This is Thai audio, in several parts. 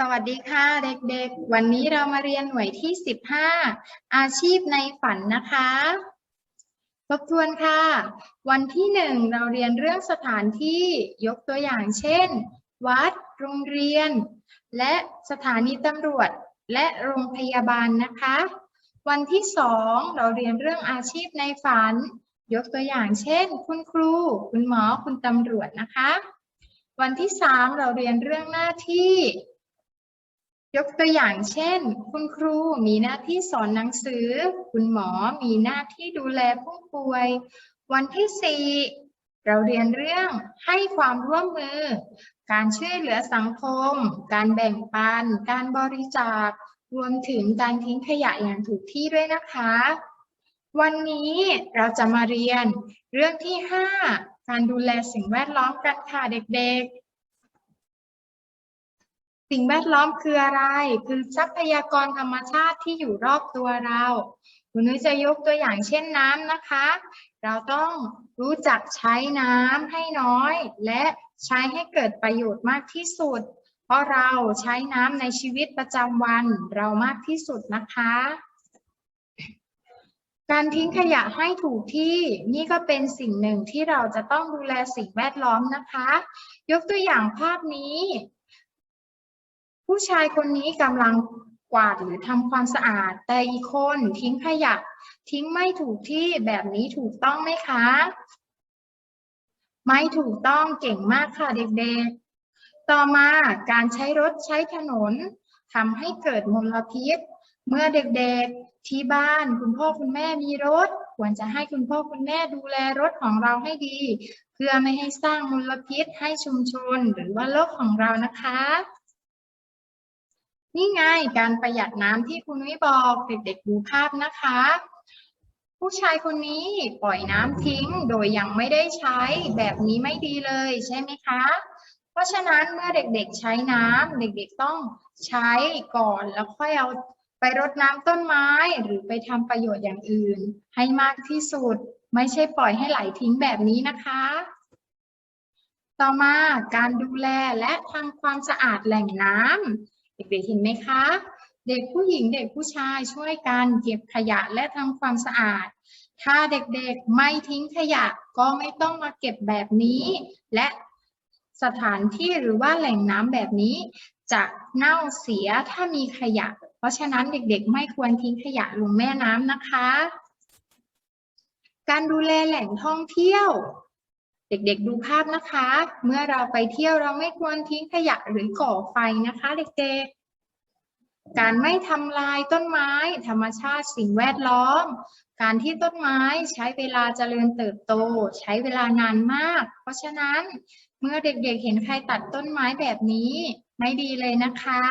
สวัสดีค่ะเด็กๆ วันนี้เรามาเรียนหน่วยที่ 15 อาชีพในฝันนะคะทบทวนค่ะ วันที่หนึ่งเราเรียนเรื่องสถานที่ยกตัวอย่างเช่น วัด โรงเรียน และสถานีตำรวจและโรงพยาบาลนะคะ วันที่สองเราเรียนเรื่องอาชีพในฝัน ยกตัวอย่างเช่น คุณครู คุณหมอคุณตำรวจนะคะ วันที่สามเราเรียนเรื่องหน้าที่ ยกตัวอย่างเช่น คุณครูมีหน้าที่สอนหนังสือ คุณหมอมีหน้าที่ดูแลผู้ป่วย วันที่สี่เราเรียนเรื่องให้ความร่วมมือ การช่วยเหลือสังคม การแบ่งปัน การบริจาค รวมถึงการทิ้งขยะอย่างถูกที่ด้วยนะคะ วันนี้เราจะมาเรียนเรื่องที่ห้าการดูแลสิ่งแวดล้อมกันค่ะเด็กๆ สิ่งแวดล้อมคืออะไร คือทรัพยากรธรรมชาติที่อยู่รอบตัวเราคุณนุ้ยจะยกตัวอย่างเช่นน้ำนะคะ เราต้องรู้จักใช้น้ำให้น้อย และใช้ให้เกิดประโยชน์มากที่สุด เพราะเราใช้น้ำในชีวิตประจำวันเรามากที่สุดนะคะ การทิ้งขยะให้ถูกที่นี่ก็เป็นสิ่งหนึ่งที่เราจะต้องดูแลสิ่งแวดล้อมนะคะ ยกตัวอย่างภาพนี้ ผู้ชายคนนี้กำลังกวาดหรือทำความสะอาด แต่อีกคนทิ้งขยะทิ้งไม่ถูกที่แบบนี้ถูกต้องไหมคะ ไม่ถูกต้องเก่งมากค่ะเด็กๆ ต่อมาการใช้รถใช้ถนนทำให้เกิดมลพิษ เมื่อเด็กๆที่บ้านคุณพ่อคุณแม่มีรถ ควรจะให้คุณพ่อคุณแม่ดูแลรถของเราให้ดี เพื่อไม่ให้สร้างมลพิษให้ชุมชนหรือว่าโลกของเรานะคะ นี่ไงการประหยัดน้ำที่คุณนุ้ยบอกเด็กๆดูภาพนะคะ ผู้ชายคนนี้ปล่อยน้ำทิ้งโดยยังไม่ได้ใช้แบบนี้ไม่ดีเลยใช่ไหมคะ เพราะฉะนั้นเมื่อเด็กๆใช้น้ำเด็กๆต้องใช้ก่อนแล้วค่อยเอาไปรดน้ำต้นไม้หรือไปทำประโยชน์อย่างอื่น ให้มากที่สุดไม่ใช่ปล่อยให้ไหลทิ้งแบบนี้นะคะ ต่อมาการดูแลและทำความสะอาดแหล่งน้ำ เด็กๆเห็นไหมคะ เด็กผู้หญิงเด็กผู้ชายช่วยกันเก็บขยะและทำความสะอาด ถ้าเด็กๆไม่ทิ้งขยะก็ไม่ต้องมาเก็บแบบนี้ และสถานที่หรือว่าแหล่งน้ำแบบนี้ จะเน่าเสียถ้ามีขยะ เพราะฉะนั้นเด็กๆ ไม่ควรทิ้งขยะลงแม่น้ำนะคะ การดูแลแหล่งท่องเที่ยว เด็กๆดูภาพนะคะ เมื่อเราไปเที่ยวเราไม่ควรทิ้งขยะหรือก่อไฟนะคะเด็กๆ การไม่ทำลายต้นไม้ ธรรมชาติสิ่งแวดล้อม การที่ต้นไม้ใช้เวลาเจริญเติบโต ใช้เวลานานมาก เพราะฉะนั้นเมื่อเด็กๆเห็นใครตัดต้นไม้แบบนี้ ไม่ดีเลยนะคะ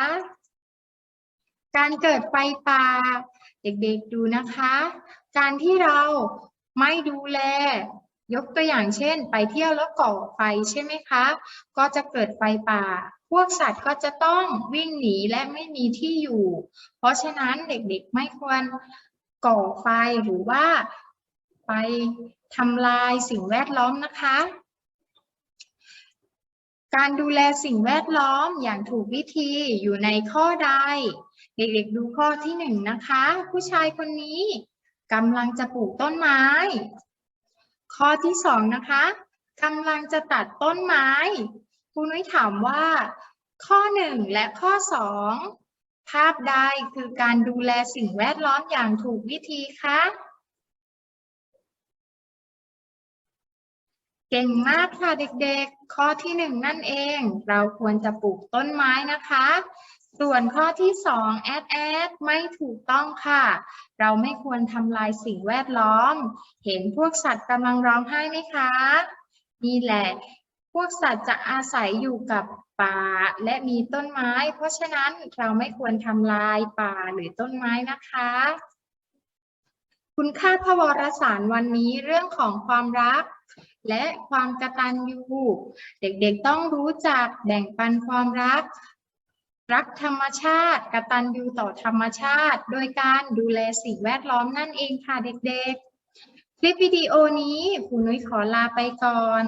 การเกิดไฟป่า เด็กๆดูนะคะ การที่เราไม่ดูแล ยกตัวอย่างเช่น ไปเที่ยวแล้วก่อไฟใช่ไหมคะ ก็จะเกิดไฟป่า พวกสัตว์ก็จะต้องวิ่งหนีและไม่มีที่อยู่ เพราะฉะนั้นเด็กๆไม่ควรก่อไฟหรือว่าไปทำลายสิ่งแวดล้อมนะคะ การดูแลสิ่งแวดล้อมอย่างถูกวิธีอยู่ในข้อใด เด็กๆดูข้อที่หนึ่งนะคะ ผู้ชายคนนี้กำลังจะปลูกต้นไม้ ข้อที่สองนะคะกำลังจะตัดต้นไม้คุณนุ้ยถามว่า ข้อหนึ่งและข้อสองภาพใดคือการดูแลสิ่งแวดล้อมอย่างถูกวิธีคะเก่งมากค่ะเด็กๆ ข้อที่หนึ่งนั่นเอง เราควรจะปลูกต้นไม้นะคะ ส่วนข้อที่สองแอดแอดไม่ถูกต้องค่ะ เราไม่ควรทำลายสิ่งแวดล้อม เห็นพวกสัตว์กำลังร้องไห้ไหมคะ นี่แหละ พวกสัตว์จะอาศัยอยู่กับป่าและมีต้นไม้ เพราะฉะนั้นเราไม่ควรทำลายป่าหรือต้นไม้นะคะ คุณค่าพวรสารวันนี้เรื่องของความรักและความกตัญญูเด็กๆต้องรู้จักแบ่งปันความรัก รักธรรมชาติกตัญญูต่อธรรมชาติ โดยการดูแลสิ่งแวดล้อมนั่นเองค่ะเด็กๆ คลิปวิดีโอนี้ครูนุ้ยขอลาไปก่อน